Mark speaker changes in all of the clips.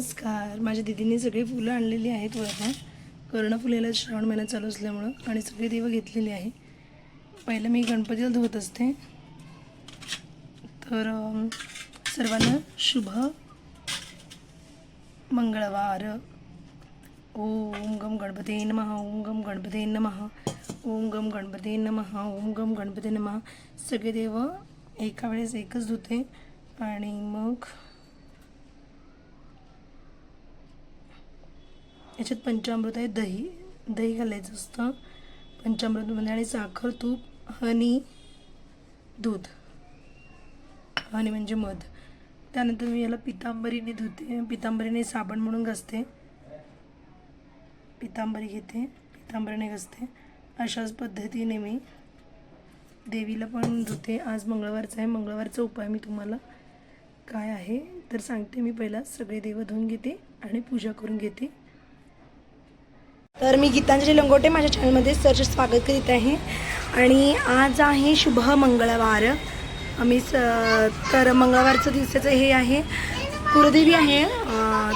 Speaker 1: नमस्कार. माझ्या दिदीने सगळी फुलं आणलेली आहेत वरनं कर्णफुलेला श्रावण महिना चालू असल्यामुळं आणि सगळी देवं घेतलेली आहे. पहिलं मी गणपतीला धुवत असते. तर सर्वांना शुभ मंगळवार. ओम गम गणपती नमः ओम गम गणपती नमः ओम गम गणपती नमः ओम गम गणपती नमः. सगळे देव एका वेळेस एकच धुते आणि मग याच्यात पंचामृत आहे दही. दही घालायचं असतं. पंचामृतमध्ये आणि साखर तूप हनी दूध. हनी म्हणजे मध. त्यानंतर मी याला पितांबरीने धुते. पितांबरीने साबण म्हणून घासते. पितांबरी घेते. पितांबरीने घासते. अशाच पद्धतीने मी देवीला पण धुते. आज मंगळवारचा आहे. मंगळवारचा उपाय मी तुम्हाला काय आहे तर सांगते. मी पहिला सगळे देव धुवून घेते आणि पूजा करून घेते. तर मी गीतांजली लंगोटे माझ्या चॅनलमध्ये सरचे स्वागत करीत आहे. आणि आज आहे शुभ मंगळवार. आम्ही स तर मंगळवारचं दिवसाचं हे आहे. कुलदेवी आहे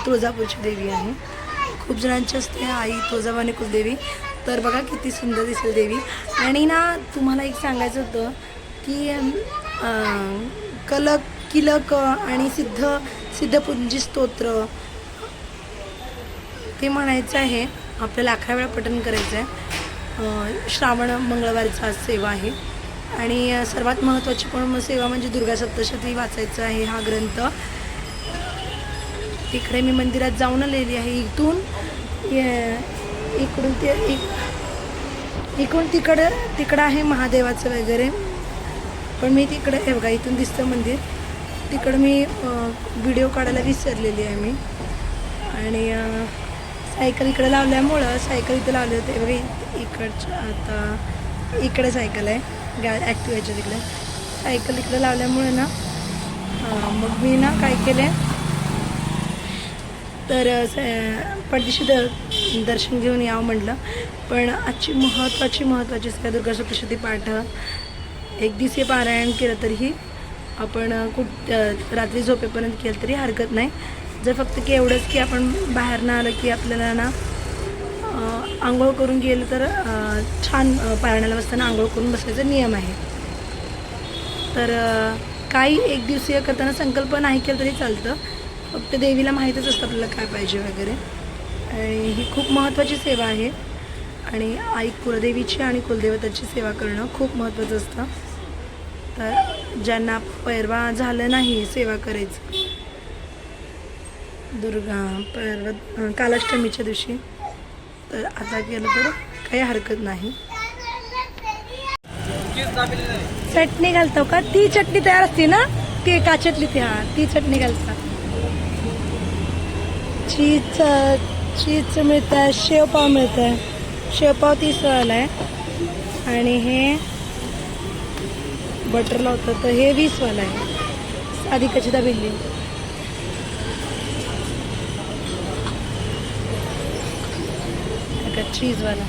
Speaker 1: तुळजापूरची देवी आहे. खूप जणांची असते आई तुळजाभवानी कुलदेवी. तर बघा किती सुंदर दिसेल देवी. आणि ना तुम्हाला एक सांगायचं होतं की कलक किलक आणि सिद्ध सिद्धपुंजी स्तोत्र ते म्हणायचं आहे. आपल्याला अकरा वेळा पठण करायचं आहे श्रावण मंगळवारचा आज सेवा आहे. आणि सर्वात महत्त्वाची पण सेवा म्हणजे दुर्गा सप्तशती वाचायचं आहे हा ग्रंथ. इकडे मी मंदिरात जाऊन आलेली आहे. इथून इकडून ते इकडून तिकडं तिकडं आहे महादेवाचं वगैरे. पण मी तिकडं हे बघा इथून दिसतं मंदिर. तिकडं मी व्हिडिओ काढायला विसरलेली आहे मी. आणि सायकल इकडे लावल्यामुळं सायकल इथं लावले होते. बघा इकडच्या आता इकडे सायकल आहे. गा ॲक्टिव्हायच्या तिकडे. सायकल इकडे लावल्यामुळे ना मग मी ना काय केलं तर परदेशी स- पडदिशी द दर्शन घेऊन यावं म्हटलं. पण आजची महत्त्वाची महत्त्वाची सेवा दुर्गा सप्तशती पाठ एक दिवसीय पारायण केलं तरीही आपण कुठ रात्री झोपेपर्यंत केलं तरी हरकत नाही. जर फक्त की एवढंच की आपण बाहेर ना आलं की आपल्याला ना आंघोळ करून गेलं तर छान पारण्याला बसताना आंघोळ करून बसायचा नियम आहे. तर काही एक दिवसीय करताना संकल्प नाही केलं तरी चालतं. फक्त देवीला माहीतच असतं आपल्याला काय पाहिजे वगैरे. आणि ही खूप महत्त्वाची सेवा आहे. आणि आई कुलदेवीची आणि कुलदेवताची सेवा करणं खूप महत्त्वाचं असतं. तर ज्यांना पैरवा झालं नाही सेवा करायचं दुर्गा पर्वत कालाष्टमीच्या दिवशी. तर आता गेलं तर काही हरकत नाही. चटणी घालतो का? ती चटणी तयार असते ना? ती काचेतली ती हा ती चटणी घालतात चीज चीज मिळतं शेवपाव मिळतं शेवपाव तीस वाला आहे. आणि हे बटर लावतं. तर हे वीस वाला आहे. साधी बिल्ली दाबिल्ली चीजवाला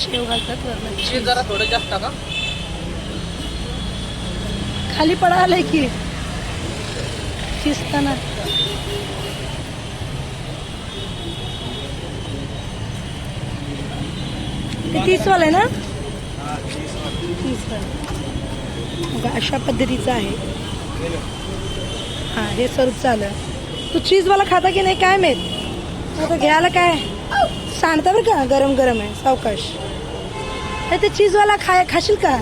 Speaker 1: शेव घालतात वरनं
Speaker 2: चीज जरा थोडं जास्त का?
Speaker 1: खाली पडालंय की. शिजताना. ते तीसवाला आहे ना? तीसवाला अशा पद्धतीचं आहे. हां हे स्वरूप आलं तू चीजवाला खाता की नाही काय माहीत? आता घ्यायला काय? सांडता बरं का गरम गरम आहे सावकाश. अरे ते चीजवाला खाय खाशील का?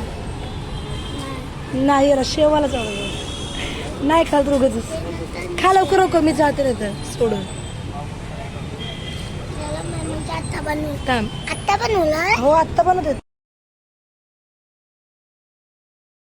Speaker 1: नाही याला शेवाला चालू नाही. खाल उगाच खा लवकर लवकर मी जाते रे तर सोडून.
Speaker 3: आता बनवलं
Speaker 1: हो आत्ता बनवत.